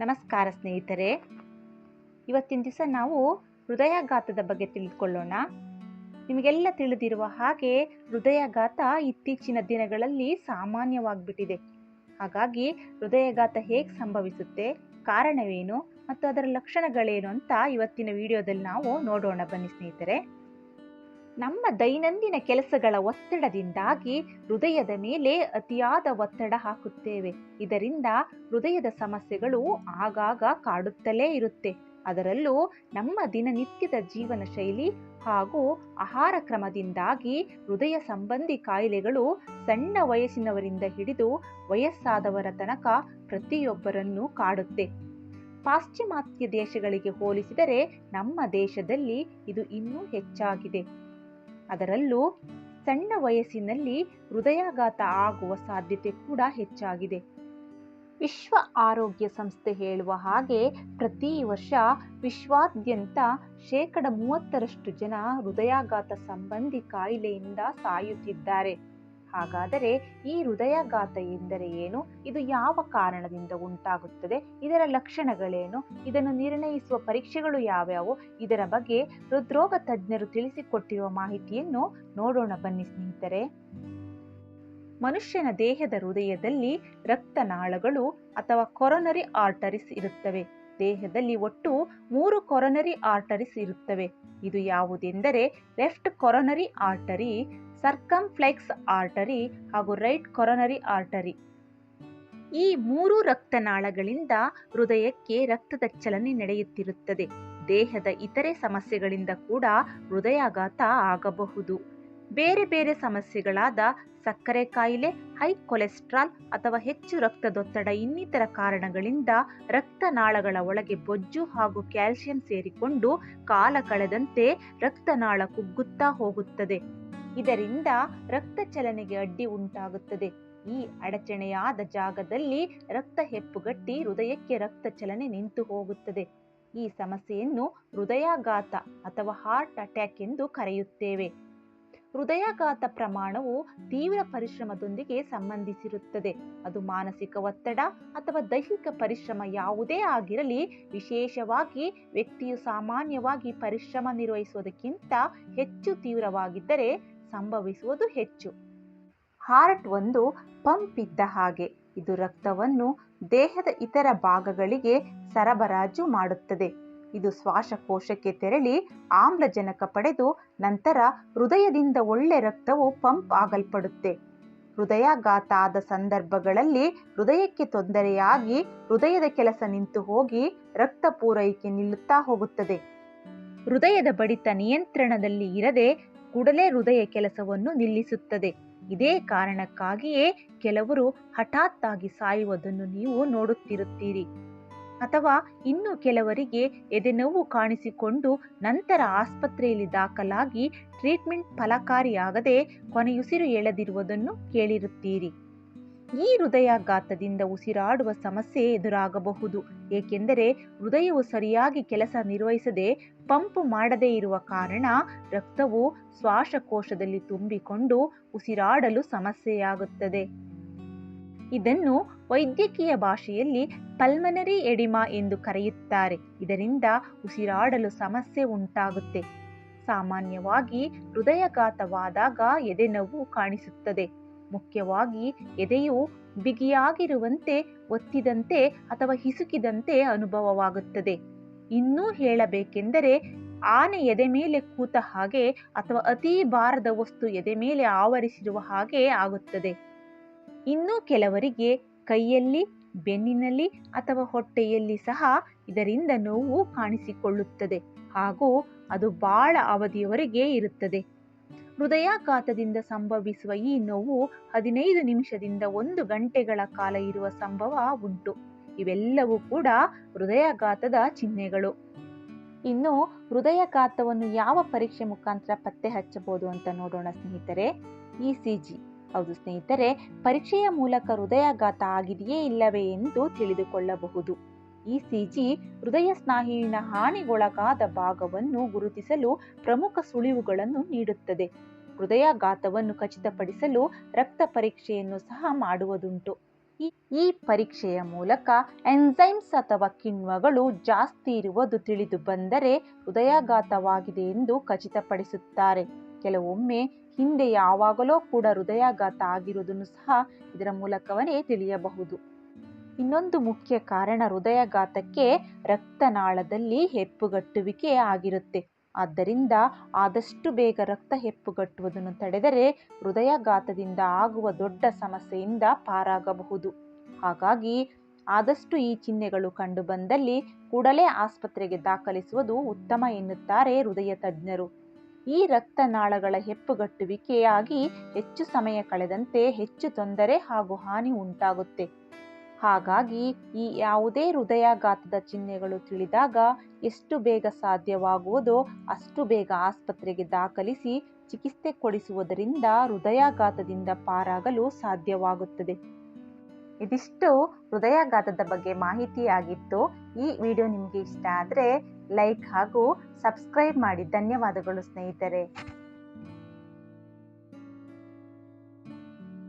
ನಮಸ್ಕಾರ ಸ್ನೇಹಿತರೆ. ಇವತ್ತಿನ ದಿವಸ ನಾವು ಹೃದಯಾಘಾತದ ಬಗ್ಗೆ ತಿಳಿದುಕೊಳ್ಳೋಣ. ನಿಮಗೆಲ್ಲ ತಿಳಿದಿರುವ ಹಾಗೆ ಹೃದಯಾಘಾತ ಇತ್ತೀಚಿನ ದಿನಗಳಲ್ಲಿ ಸಾಮಾನ್ಯವಾಗಿಬಿಟ್ಟಿದೆ. ಹಾಗಾಗಿ ಹೃದಯಾಘಾತ ಹೇಗೆ ಸಂಭವಿಸುತ್ತೆ, ಕಾರಣವೇನು, ಮತ್ತು ಅದರ ಲಕ್ಷಣಗಳೇನು ಅಂತ ಇವತ್ತಿನ ವಿಡಿಯೋದಲ್ಲಿ ನಾವು ನೋಡೋಣ ಬನ್ನಿ ಸ್ನೇಹಿತರೆ. ನಮ್ಮ ದೈನಂದಿನ ಕೆಲಸಗಳ ಒತ್ತಡದಿಂದಾಗಿ ಹೃದಯದ ಮೇಲೆ ಅತಿಯಾದ ಒತ್ತಡ ಹಾಕುತ್ತೇವೆ. ಇದರಿಂದ ಹೃದಯದ ಸಮಸ್ಯೆಗಳು ಆಗಾಗ ಕಾಡುತ್ತಲೇ ಇರುತ್ತೆ. ಅದರಲ್ಲೂ ನಮ್ಮ ದಿನನಿತ್ಯದ ಜೀವನ ಶೈಲಿ ಹಾಗೂ ಆಹಾರ ಕ್ರಮದಿಂದಾಗಿ ಹೃದಯ ಸಂಬಂಧಿ ಕಾಯಿಲೆಗಳು ಸಣ್ಣ ವಯಸ್ಸಿನವರಿಂದ ಹಿಡಿದು ವಯಸ್ಸಾದವರ ತನಕ ಪ್ರತಿಯೊಬ್ಬರನ್ನು ಕಾಡುತ್ತೆ. ಪಾಶ್ಚಿಮಾತ್ಯ ದೇಶಗಳಿಗೆ ಹೋಲಿಸಿದರೆ ನಮ್ಮ ದೇಶದಲ್ಲಿ ಇದು ಇನ್ನೂ ಹೆಚ್ಚಾಗಿದೆ. ಅದರಲ್ಲೂ ಸಣ್ಣ ವಯಸ್ಸಿನಲ್ಲಿ ಹೃದಯಾಘಾತ ಆಗುವ ಸಾಧ್ಯತೆ ಕೂಡ ಹೆಚ್ಚಾಗಿದೆ. ವಿಶ್ವ ಆರೋಗ್ಯ ಸಂಸ್ಥೆ ಹೇಳುವ ಹಾಗೆ ಪ್ರತಿ ವರ್ಷ ವಿಶ್ವಾದ್ಯಂತ ಶೇಕಡ ಮೂವತ್ತರಷ್ಟು ಜನ ಹೃದಯಾಘಾತ ಸಂಬಂಧಿ ಕಾಯಿಲೆಯಿಂದ ಸಾಯುತ್ತಿದ್ದಾರೆ. ಹಾಗಾದರೆ ಈ ಹೃದಯಾಘಾತ ಎಂದರೆ ಏನು? ಇದು ಯಾವ ಕಾರಣದಿಂದ ಉಂಟಾಗುತ್ತದೆ? ಇದರ ಲಕ್ಷಣಗಳೇನು? ಇದನ್ನು ನಿರ್ಣಯಿಸುವ ಪರೀಕ್ಷೆಗಳು ಯಾವ್ಯಾವು? ಇದರ ಬಗ್ಗೆ ಹೃದ್ರೋಗ ತಜ್ಞರು ತಿಳಿಸಿಕೊಟ್ಟಿರುವ ಮಾಹಿತಿಯನ್ನು ನೋಡೋಣ ಬನ್ನಿ ಸ್ನೇಹಿತರೆ. ಮನುಷ್ಯನ ದೇಹದ ಹೃದಯದಲ್ಲಿ ರಕ್ತನಾಳಗಳು ಅಥವಾ ಕೊರೊನರಿ ಆರ್ಟರಿಸ್ ಇರುತ್ತವೆ. ದೇಹದಲ್ಲಿ ಒಟ್ಟು ಮೂರು ಕೊರೊನರಿ ಆರ್ಟರಿಸ್ ಇರುತ್ತವೆ. ಇದು ಯಾವುದೆಂದರೆ left coronary artery circumflex artery ಹಾಗೂ ರೈಟ್ ಕೊರೊನರಿ ಆರ್ಟರಿ. ಈ ಮೂರು ರಕ್ತನಾಳಗಳಿಂದ ಹೃದಯಕ್ಕೆ ರಕ್ತದ ಚಲನೆ ನಡೆಯುತ್ತಿರುತ್ತದೆ. ದೇಹದ ಇತರೆ ಸಮಸ್ಯೆಗಳಿಂದ ಕೂಡ ಹೃದಯಾಘಾತ ಆಗಬಹುದು. ಬೇರೆ ಬೇರೆ ಸಮಸ್ಯೆಗಳಾದ ಸಕ್ಕರೆ ಕಾಯಿಲೆ, ಹೈ ಕೊಲೆಸ್ಟ್ರಾಲ್ ಅಥವಾ ಹೆಚ್ಚು ರಕ್ತದೊತ್ತಡ ಇನ್ನಿತರ ಕಾರಣಗಳಿಂದ ರಕ್ತನಾಳಗಳ ಒಳಗೆ ಬೊಜ್ಜು ಹಾಗೂ ಕ್ಯಾಲ್ಸಿಯಂ ಸೇರಿಕೊಂಡು ಕಾಲ ಕಳೆದಂತೆ ರಕ್ತನಾಳ ಕುಗ್ಗುತ್ತಾ ಹೋಗುತ್ತದೆ. ಇದರಿಂದ ರಕ್ತ ಚಲನೆಗೆ ಅಡ್ಡಿ ಉಂಟಾಗುತ್ತದೆ. ಈ ಅಡಚಣೆಯಾದ ಜಾಗದಲ್ಲಿ ರಕ್ತ ಹೆಪ್ಪುಗಟ್ಟಿ ಹೃದಯಕ್ಕೆ ರಕ್ತ ಚಲನೆ ನಿಂತು ಹೋಗುತ್ತದೆ. ಈ ಸಮಸ್ಯೆಯನ್ನು ಹೃದಯಾಘಾತ ಅಥವಾ ಹಾರ್ಟ್ ಅಟ್ಯಾಕ್ ಎಂದು ಕರೆಯುತ್ತೇವೆ. ಹೃದಯಾಘಾತ ಪ್ರಮಾಣವು ತೀವ್ರ ಪರಿಶ್ರಮದೊಂದಿಗೆ ಸಂಬಂಧಿಸಿರುತ್ತದೆ. ಅದು ಮಾನಸಿಕ ಒತ್ತಡ ಅಥವಾ ದೈಹಿಕ ಪರಿಶ್ರಮ ಯಾವುದೇ ಆಗಿರಲಿ, ವಿಶೇಷವಾಗಿ ವ್ಯಕ್ತಿಯು ಸಾಮಾನ್ಯವಾಗಿ ಪರಿಶ್ರಮ ನಿರ್ವಹಿಸುವುದಕ್ಕಿಂತ ಹೆಚ್ಚು ತೀವ್ರವಾಗಿದ್ದರೆ ಸಂಭವಿಸುವುದು ಹೆಚ್ಚು. ಹಾರ್ಟ್ ಒಂದು ಪಂಪ್ ಇದ್ದ ಹಾಗೆ. ಇದು ರಕ್ತವನ್ನು ದೇಹದ ಇತರ ಭಾಗಗಳಿಗೆ ಸರಬರಾಜು ಮಾಡುತ್ತದೆ. ಇದು ಶ್ವಾಸಕೋಶಕ್ಕೆ ತೆರಳಿ ಆಮ್ಲಜನಕ ಪಡೆದು ನಂತರ ಹೃದಯದಿಂದ ಒಳ್ಳೆ ರಕ್ತವು ಪಂಪ್ ಆಗಲ್ಪಡುತ್ತೆ. ಹೃದಯಾಘಾತ ಆದ ಸಂದರ್ಭಗಳಲ್ಲಿ ಹೃದಯಕ್ಕೆ ತೊಂದರೆಯಾಗಿ ಹೃದಯದ ಕೆಲಸ ನಿಂತು ಹೋಗಿ ರಕ್ತ ಪೂರೈಕೆ ನಿಲ್ಲುತ್ತಾ ಹೋಗುತ್ತದೆ. ಹೃದಯದ ಬಡಿತ ನಿಯಂತ್ರಣದಲ್ಲಿ ಇರದೆ ಕೂಡಲೇ ಹೃದಯ ಕೆಲಸವನ್ನು ನಿಲ್ಲಿಸುತ್ತದೆ. ಇದೇ ಕಾರಣಕ್ಕಾಗಿಯೇ ಕೆಲವರು ಹಠಾತ್ತಾಗಿ ಸಾಯುವುದನ್ನು ನೀವು ನೋಡುತ್ತಿರುತ್ತೀರಿ. ಅಥವಾ ಇನ್ನು ಕೆಲವರಿಗೆ ಎದೆನೋವು ಕಾಣಿಸಿಕೊಂಡು ನಂತರ ಆಸ್ಪತ್ರೆಯಲ್ಲಿ ದಾಖಲಾಗಿ ಟ್ರೀಟ್ಮೆಂಟ್ ಫಲಕಾರಿಯಾಗದೆ ಕೊನೆಯುಸಿರು ಎಳೆದಿರುವುದನ್ನು ಕೇಳಿರುತ್ತೀರಿ. ಈ ಹೃದಯಾಘಾತದಿಂದ ಉಸಿರಾಡುವ ಸಮಸ್ಯೆ ಎದುರಾಗಬಹುದು. ಏಕೆಂದರೆ ಹೃದಯವು ಸರಿಯಾಗಿ ಕೆಲಸ ನಿರ್ವಹಿಸದೆ ಪಂಪ್ ಮಾಡದೇ ಇರುವ ಕಾರಣ ರಕ್ತವು ಶ್ವಾಸಕೋಶದಲ್ಲಿ ತುಂಬಿಕೊಂಡು ಉಸಿರಾಡಲು ಸಮಸ್ಯೆಯಾಗುತ್ತದೆ. ಇದನ್ನು ವೈದ್ಯಕೀಯ ಭಾಷೆಯಲ್ಲಿ ಪಲ್ಮನರಿ ಎಡಿಮಾ ಎಂದು ಕರೆಯುತ್ತಾರೆ. ಇದರಿಂದ ಉಸಿರಾಡಲು ಸಮಸ್ಯೆ ಉಂಟಾಗುತ್ತೆ. ಸಾಮಾನ್ಯವಾಗಿ ಹೃದಯಾಘಾತವಾದಾಗ ಎದೆನೋವು ಕಾಣಿಸುತ್ತದೆ. ಮುಖ್ಯವಾಗಿ ಎದೆಯು ಬಿಗಿಯಾಗಿರುವಂತೆ ಒತ್ತಿದಂತೆ ಅಥವಾ ಹಿಸುಕಿದಂತೆ ಅನುಭವವಾಗುತ್ತದೆ. ಇನ್ನೂ ಹೇಳಬೇಕೆಂದರೆ ಆನೆ ಎದೆ ಮೇಲೆ ಕೂತ ಹಾಗೆ ಅಥವಾ ಅತಿ ಭಾರದ ವಸ್ತು ಎದೆ ಮೇಲೆ ಆವರಿಸಿರುವ ಹಾಗೆ ಆಗುತ್ತದೆ. ಇನ್ನು ಕೆಲವರಿಗೆ ಕೈಯಲ್ಲಿ, ಬೆನ್ನಿನಲ್ಲಿ ಅಥವಾ ಹೊಟ್ಟೆಯಲ್ಲಿ ಸಹ ಇದರಿಂದ ನೋವು ಕಾಣಿಸಿಕೊಳ್ಳುತ್ತದೆ ಹಾಗೂ ಅದು ಬಹಳ ಅವಧಿಯವರೆಗೆ ಇರುತ್ತದೆ. ಹೃದಯಾಘಾತದಿಂದ ಸಂಭವಿಸುವ ಈ ನೋವು ಹದಿನೈದು ನಿಮಿಷದಿಂದ ಒಂದು ಗಂಟೆಗಳ ಕಾಲ ಇರುವ ಸಂಭವ ಉಂಟು. ಇವೆಲ್ಲವೂ ಕೂಡ ಹೃದಯಾಘಾತದ ಚಿಹ್ನೆಗಳು. ಇನ್ನು ಹೃದಯಾಘಾತವನ್ನು ಯಾವ ಪರೀಕ್ಷೆ ಮುಖಾಂತರ ಪತ್ತೆ ಹಚ್ಚಬಹುದು ಅಂತ ನೋಡೋಣ ಸ್ನೇಹಿತರೆ. E C G. ಹೌದು ಸ್ನೇಹಿತರೆ, ಪರೀಕ್ಷೆಯ ಮೂಲಕ ಹೃದಯಾಘಾತ ಆಗಿದೆಯೇ ಇಲ್ಲವೇ ಎಂದು ತಿಳಿದುಕೊಳ್ಳಬಹುದು. ಇ ಸಿ ಜಿ ಹೃದಯ ಸ್ನಾಯುವಿನ ಹಾನಿಗೊಳಗಾದ ಭಾಗವನ್ನು ಗುರುತಿಸಲು ಪ್ರಮುಖ ಸುಳಿವುಗಳನ್ನು ನೀಡುತ್ತದೆ. ಹೃದಯಾಘಾತವನ್ನು ಖಚಿತಪಡಿಸಲು ರಕ್ತ ಪರೀಕ್ಷೆಯನ್ನು ಸಹ ಮಾಡುವುದುಂಟು. ಈ- ಪರೀಕ್ಷೆಯ ಮೂಲಕ ಎನ್ಸೈಮ್ಸ್ ಅಥವಾ ಕಿಣ್ವಗಳು ಜಾಸ್ತಿ ಇರುವುದು ತಿಳಿದು ಬಂದರೆ ಹೃದಯಾಘಾತವಾಗಿದೆ ಎಂದು ಖಚಿತಪಡಿಸುತ್ತಾರೆ. ಕೆಲವೊಮ್ಮೆ ಹಿಂದೆ ಯಾವಾಗಲೋ ಕೂಡ ಹೃದಯಾಘಾತ ಆಗಿರುವುದನ್ನು ಸಹ ಇದರ ಮೂಲಕವೇ ತಿಳಿಯಬಹುದು. ಇನ್ನೊಂದು ಮುಖ್ಯ ಕಾರಣ ಹೃದಯಘಾತಕ್ಕೆ ರಕ್ತನಾಳದಲ್ಲಿ ಹೆಪ್ಪುಗಟ್ಟುವಿಕೆ ಆಗಿರುತ್ತೆ. ಆದ್ದರಿಂದ ಆದಷ್ಟು ಬೇಗ ರಕ್ತ ಹೆಪ್ಪುಗಟ್ಟುವುದನ್ನು ತಡೆದರೆ ಹೃದಯಾಘಾತದಿಂದ ಆಗುವ ದೊಡ್ಡ ಸಮಸ್ಯೆಯಿಂದ ಪಾರಾಗಬಹುದು. ಹಾಗಾಗಿ ಆದಷ್ಟು ಈ ಚಿಹ್ನೆಗಳು ಕಂಡುಬಂದಲ್ಲಿ ಕೂಡಲೇ ಆಸ್ಪತ್ರೆಗೆ ದಾಖಲಿಸುವುದು ಉತ್ತಮ ಎನ್ನುತ್ತಾರೆ ಹೃದಯ ತಜ್ಞರು. ಈ ರಕ್ತನಾಳಗಳ ಹೆಪ್ಪುಗಟ್ಟುವಿಕೆಯಾಗಿ ಹೆಚ್ಚು ಸಮಯ ಕಳೆದಂತೆ ಹೆಚ್ಚು ತೊಂದರೆ ಹಾಗೂ ಹಾನಿ ಉಂಟಾಗುತ್ತೆ. ಹಾಗಾಗಿ ಈ ಯಾವುದೇ ಹೃದಯಾಘಾತದ ಚಿಹ್ನೆಗಳು ತಿಳಿದಾಗ ಎಷ್ಟು ಬೇಗ ಸಾಧ್ಯವಾಗುವುದೋ ಅಷ್ಟು ಬೇಗ ಆಸ್ಪತ್ರೆಗೆ ದಾಖಲಿಸಿ ಚಿಕಿತ್ಸೆ ಕೊಡಿಸುವುದರಿಂದ ಹೃದಯಾಘಾತದಿಂದ ಪಾರಾಗಲು ಸಾಧ್ಯವಾಗುತ್ತದೆ. ಇದಿಷ್ಟು ಹೃದಯಾಘಾತದ ಬಗ್ಗೆ ಮಾಹಿತಿಯಾಗಿತ್ತು. ಈ ವಿಡಿಯೋ ನಿಮಗೆ ಇಷ್ಟ ಆದರೆ ಲೈಕ್ ಹಾಗೂ ಸಬ್ಸ್ಕ್ರೈಬ್ ಮಾಡಿ. ಧನ್ಯವಾದಗಳು ಸ್ನೇಹಿತರೆ.